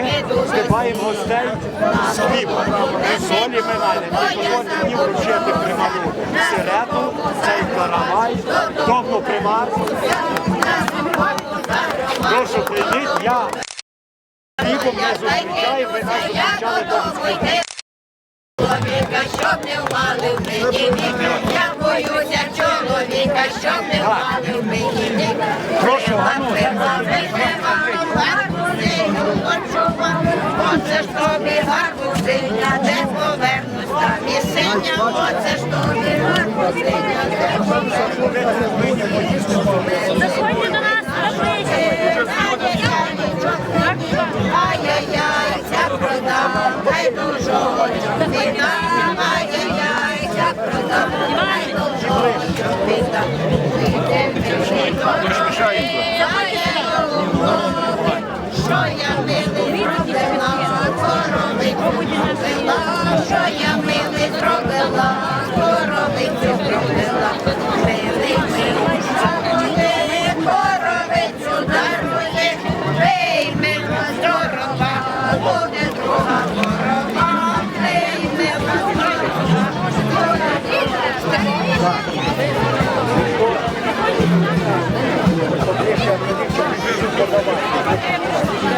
ми збиваємо гостей ми налимо. Ми їм цей каравай, тобто примар. Прошу прийдіть, я хлібом не щоб не вмали в мені, я боюся, не ми мені вік. Прошу, ану, Оце ж тобі гарбу синя, де повернусь там і синя, оце ж тобі гарбу синя, де повернусь. Що я милий зробила, Obrigado.